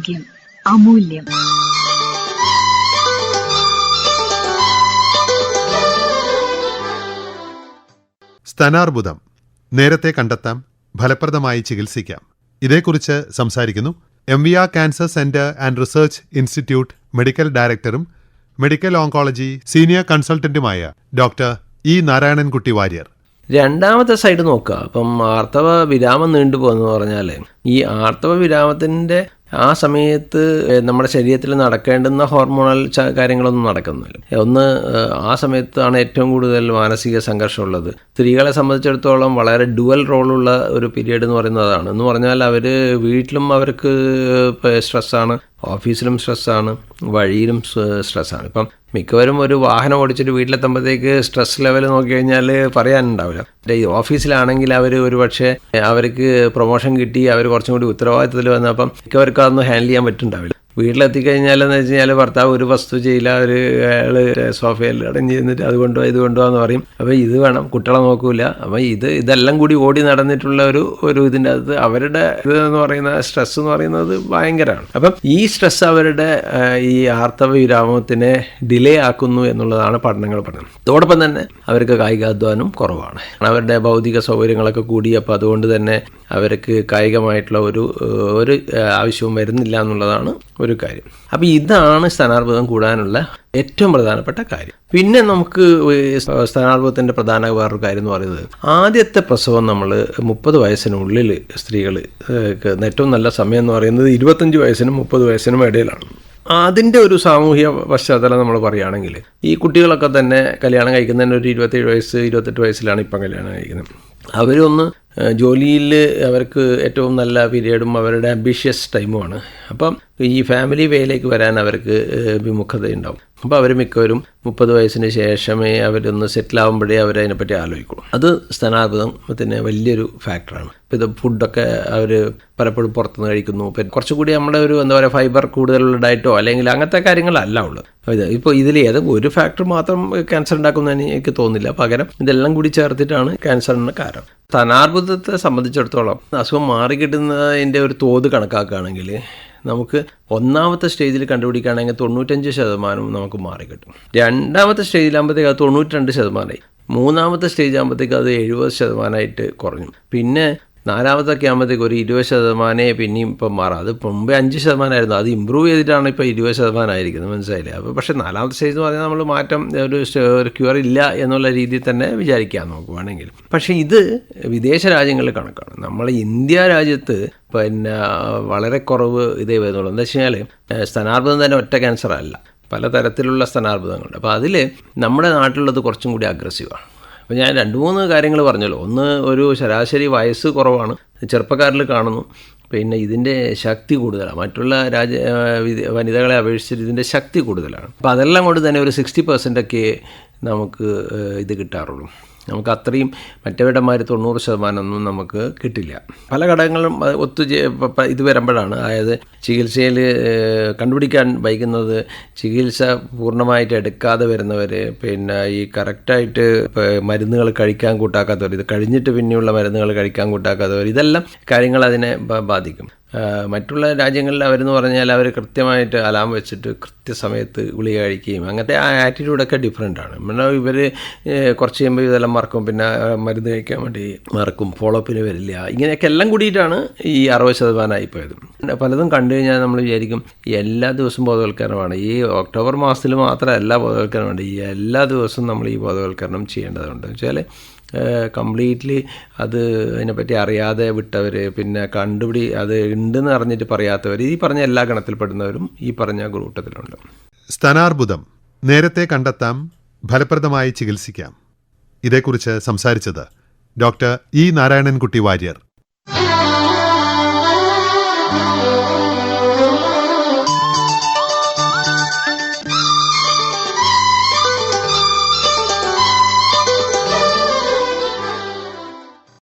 ആരോഗ്യം അമൂല്യം. സ്തനാർബുദം. നേരത്തെ കണ്ടെത്താം ഫലപ്രദമായി ചികിത്സിക്കാം. ഇതേക്കുറിച്ച് സംസാരിക്കുന്നു M V R cancer centre and research institute medical ഡയറക്ടറും മെഡിക്കൽ ഓങ്കോളജി സീനിയർ കൺസൾട്ടന്റുമായ ഡോക്ടർ ഇ നാരായണൻകുട്ടി വാര്യർ. രണ്ടാമത്തെ സൈഡ് നോക്കുക. അപ്പം ആർത്തവ വിരാമം നീണ്ടുപോകുന്നു പറഞ്ഞാൽ ഈ ആർത്തവ വിരാമത്തിന്റെ ആ സമയത്ത് നമ്മുടെ ശരീരത്തിൽ നടക്കേണ്ടുന്ന ഹോർമോണൽ കാര്യങ്ങളൊന്നും നടക്കുന്നില്ല. ഒന്ന് ആ സമയത്താണ് ഏറ്റവും കൂടുതൽ മാനസിക സംഘർഷമുള്ളത്. സ്ത്രീകളെ സംബന്ധിച്ചിടത്തോളം വളരെ ഡുവൽ റോളുള്ള ഒരു പീരീഡ് എന്ന് പറയുന്നതാണ്. എന്ന് പറഞ്ഞാൽ അവർ വീട്ടിലും അവർക്ക് സ്ട്രെസ്സാണ് ഓഫീസിലും സ്ട്രെസ്സാണ് വഴിയിലും സ്ട്രെസ്സാണ്. ഇപ്പം മിക്കവരും ഒരു വാഹനം ഓടിച്ചിട്ട് വീട്ടിലെത്തുമ്പോഴത്തേക്ക് സ്ട്രെസ് ലെവൽ നോക്കി കഴിഞ്ഞാൽ പറയാനുണ്ടാവില്ല ഈ ഓഫീസിലാണെങ്കിൽ അവർ ഒരു പക്ഷേ അവർക്ക് പ്രൊമോഷൻ കിട്ടി അവർ കുറച്ചും കൂടി ഉത്തരവാദിത്തത്തിൽ വന്നപ്പം മിക്കവർക്കും അതൊന്നും ഹാൻഡിൽ ചെയ്യാൻ പറ്റുന്നുണ്ടാവില്ല. വീട്ടിലെത്തിക്കഴിഞ്ഞാലെന്ന് വെച്ച് കഴിഞ്ഞാൽ ഭർത്താവ് ഒരു വസ്തു ചെയ്യില്ല ഒരു അയാൾ സോഫയിൽ അടഞ്ഞ് ചെന്നിട്ട് അത് കൊണ്ടുപോകാം ഇത് കൊണ്ടുപോകാന്ന് പറയും. അപ്പോൾ ഇത് വേണം കുട്ടികളെ നോക്കൂല. അപ്പോൾ ഇത് ഇതെല്ലാം കൂടി ഓടി നടന്നിട്ടുള്ള ഒരു ഒരു ഇതിന്റെ അകത്ത് അവരുടെ ഇത് എന്ന് പറയുന്ന സ്ട്രെസ് എന്ന് പറയുന്നത് ഭയങ്കരമാണ്. അപ്പം ഈ സ്ട്രെസ് അവരുടെ ഈ ആർത്തവ വിരാമത്തിനെ ഡിലേ ആക്കുന്നു എന്നുള്ളതാണ് പഠനങ്ങൾ പറയുന്നത് അതോടൊപ്പം തന്നെ അവർക്ക് കായികാധ്വാനം കുറവാണ്. അവരുടെ ഭൗതിക സൗകര്യങ്ങളൊക്കെ കൂടി അപ്പോൾ അതുകൊണ്ട് തന്നെ അവർക്ക് കായികമായിട്ടുള്ള ഒരു ഒരു ആവശ്യവും വരുന്നില്ല എന്നുള്ളതാണ് ഒരു കാര്യം. അപ്പോൾ ഇതാണ് സ്ഥാനാർബുദം കൂടാനുള്ള ഏറ്റവും പ്രധാനപ്പെട്ട കാര്യം. പിന്നെ നമുക്ക് സ്ഥാനാർബുദത്തിന്റെ പ്രധാന വേറൊരു കാര്യം എന്ന് പറയുന്നത് ആദ്യത്തെ പ്രസവം നമ്മൾ മുപ്പത് വയസ്സിനുള്ളിൽ സ്ത്രീകൾ ഏറ്റവും നല്ല സമയം എന്ന് പറയുന്നത് ഇരുപത്തഞ്ച് വയസ്സിനും മുപ്പത് വയസ്സിനും ഇടയിലാണ്. അതിന്റെ ഒരു സാമൂഹ്യ പശ്ചാത്തലം നമ്മൾ പറയുകയാണെങ്കിൽ ഈ കുട്ടികളൊക്കെ തന്നെ കല്യാണം കഴിക്കുന്നതിന് ഒരു ഇരുപത്തേഴ് വയസ്സ് ഇരുപത്തെട്ട് വയസ്സിലാണ് ഇപ്പം കല്യാണം കഴിക്കുന്നത്. അവരൊന്ന് ജോലിയിൽ അവർക്ക് ഏറ്റവും നല്ല പീരീഡും അവരുടെ അംബിഷ്യസ് ടൈമുമാണ് അപ്പം ഈ ഫാമിലി വേയിലേക്ക് വരാൻ അവർക്ക് വിമുഖതയുണ്ടാവും. അപ്പോൾ അവർ മിക്കവരും മുപ്പത് വയസ്സിന് ശേഷമേ അവരൊന്ന് സെറ്റിൽ ആകുമ്പോഴേ അവരതിനെപ്പറ്റി ആലോചിക്കുള്ളൂ. അത് സ്ഥാനാർത്ഥത്തിന് വലിയൊരു ഫാക്ടറാണ് ഇപ്പോൾ ഇത് ഫുഡൊക്കെ അവർ പലപ്പോഴും പുറത്തുനിന്ന് കഴിക്കുന്നു. പിന്നെ കുറച്ചുകൂടി നമ്മുടെ ഒരു എന്താ പറയുക ഫൈബർ കൂടുതലുള്ള ഡയറ്റോ അല്ലെങ്കിൽ അങ്ങനത്തെ കാര്യങ്ങളല്ല ഉള്ളത്. ഇത് ഇപ്പോൾ ഇതിൽ ഏത് ഒരു ഫാക്ടർ മാത്രം ക്യാൻസർ ഉണ്ടാക്കുന്നതിന് എനിക്ക് തോന്നുന്നില്ല. പകരം ഇതെല്ലാം കൂടി ചേർത്തിട്ടാണ് ക്യാൻസറിന് കാരണം. സ്ഥാനാർബുദത്തെ സംബന്ധിച്ചിടത്തോളം അസുഖം മാറിക്കിട്ടുന്നതിന്റെ ഒരു തോത് കണക്കാക്കുകയാണെങ്കിൽ നമുക്ക് ഒന്നാമത്തെ സ്റ്റേജിൽ കണ്ടുപിടിക്കുകയാണെങ്കിൽ തൊണ്ണൂറ്റഞ്ച് ശതമാനം നമുക്ക് മാറിക്കിട്ടും രണ്ടാമത്തെ സ്റ്റേജിലാകുമ്പോഴത്തേക്ക് അത് തൊണ്ണൂറ്റി രണ്ട് ശതമാനമായി. മൂന്നാമത്തെ സ്റ്റേജ് ആകുമ്പോഴത്തേക്ക് അത് എഴുപത് ശതമാനമായിട്ട് കുറഞ്ഞു. പിന്നെ നാലാമത്തൊക്കെ ആകുമ്പോഴത്തേക്ക് ഒരു ഇരുപത് ശതമാനമേ പിന്നെയും ഇപ്പം മാറാം. അത് മുമ്പേ അഞ്ച് ശതമാനമായിരുന്നു. അത് ഇമ്പ്രൂവ് ചെയ്തിട്ടാണ് ഇപ്പോൾ ഇരുപത് ശതമാനമായിരിക്കുന്നത്. മനസ്സിലായില്ലേ? അപ്പോൾ പക്ഷേ നാലാമത്തെ സ്റ്റേജ് എന്ന് പറഞ്ഞാൽ നമ്മൾ മാറ്റം ഒരു ഒരു ക്യൂർ ഇല്ല എന്നുള്ള രീതിയിൽ തന്നെ വിചാരിക്കാം നമുക്ക് വേണമെങ്കിൽ പക്ഷേ ഇത് വിദേശ രാജ്യങ്ങളിൽ കണക്കാണ്. നമ്മൾ ഇന്ത്യ രാജ്യത്ത് പിന്നെ വളരെ കുറവ് ഇതേ വരുന്നുള്ളൂ. എന്താ വെച്ച് കഴിഞ്ഞാൽ തന്നെ ഒറ്റ ക്യാൻസർ അല്ല. പലതരത്തിലുള്ള സ്ഥാനാർബുദങ്ങളുണ്ട് അപ്പോൾ അതിൽ നമ്മുടെ നാട്ടിലുള്ളത് കുറച്ചും കൂടി അഗ്രസീവാണ് അപ്പോൾ ഞാൻ രണ്ട് മൂന്ന് കാര്യങ്ങൾ പറഞ്ഞല്ലോ. ഒന്ന് ഒരു ശരാശരി വയസ്സ് കുറവാണ്. ചെറുപ്പക്കാരിൽ കാണുന്നു. പിന്നെ ഇതിന്റെ ശക്തി കൂടുതലാണ്. മറ്റുള്ള രാജ വനിതകളെ അപേക്ഷിച്ചിട്ട് ഇതിന്റെ ശക്തി കൂടുതലാണ്. അപ്പോൾ അതെല്ലാം കൊണ്ട് തന്നെ ഒരു സിക്സ്റ്റി പെർസെന്റൊക്കെ നമുക്ക് ഇത് കിട്ടാറുള്ളൂ. നമുക്ക് അത്രയും മറ്റവരുടെ മാതിരി തൊണ്ണൂറ് ശതമാനമൊന്നും നമുക്ക് കിട്ടില്ല. പല ഘടകങ്ങളും ഒത്തു ഇത് വരുമ്പോഴാണ്. അതായത് ചികിത്സയിൽ കണ്ടുപിടിക്കാൻ വൈകുന്നത് ചികിത്സ പൂർണമായിട്ട് എടുക്കാതെ വരുന്നവർ പിന്നെ ഈ കറക്റ്റായിട്ട് മരുന്നുകൾ കഴിക്കാൻ കൂട്ടാക്കാത്തവർ ഇത് കഴിഞ്ഞിട്ട് പിന്നെയുള്ള മരുന്നുകൾ കഴിക്കാൻ കൂട്ടാക്കാത്തവർ ഇതെല്ലാം കാര്യങ്ങൾ അതിനെ ബാധിക്കും. മറ്റുള്ള രാജ്യങ്ങളിൽ അവരെന്ന് പറഞ്ഞാൽ അവർ കൃത്യമായിട്ട് അലാം വെച്ചിട്ട് കൃത്യസമയത്ത് ഗുളിക കഴിക്കുകയും അങ്ങനത്തെ ആ ആറ്റിറ്റ്യൂഡൊക്കെ ഡിഫറെന്റ് ആണ്. പിന്നെ ഇവർ കുറച്ച് കഴിയുമ്പോൾ ഇതെല്ലാം മറക്കും. പിന്നെ മരുന്ന് കഴിക്കാൻ വേണ്ടി മറക്കും. ഫോളോപ്പിന് വരില്ല. ഇങ്ങനെയൊക്കെ എല്ലാം കൂടിയിട്ടാണ് ഈ അറുപത് ശതമാനം പോയത്. പിന്നെ പലതും കണ്ടു കഴിഞ്ഞാൽ നമ്മൾ വിചാരിക്കും എല്ലാ ദിവസവും ബോധവൽക്കരണമാണ്. ഈ ഒക്ടോബർ മാസത്തിൽ മാത്രമല്ല ബോധവൽക്കരണമുണ്ട്. ഈ എല്ലാ ദിവസവും നമ്മൾ ഈ ബോധവൽക്കരണം ചെയ്യേണ്ടതുണ്ട്. വെച്ചാൽ കംപ്ലീറ്റ്ലി അത് അതിനെപ്പറ്റി അറിയാതെ വിട്ടവർ പിന്നെ കണ്ടുപിടി അത് ഉണ്ടെന്ന് അറിഞ്ഞിട്ട് പറയാത്തവർ ഈ പറഞ്ഞ എല്ലാ ഗണത്തിൽപ്പെടുന്നവരും ഈ പറഞ്ഞ കൂട്ടത്തിലുണ്ട്. സ്ഥാനാർബുദം. നേരത്തെ കണ്ടെത്താം ഫലപ്രദമായി ചികിത്സിക്കാം. ഇതേക്കുറിച്ച് സംസാരിച്ചത് ഡോക്ടർ ഇ നാരായണൻകുട്ടി വാര്യർ.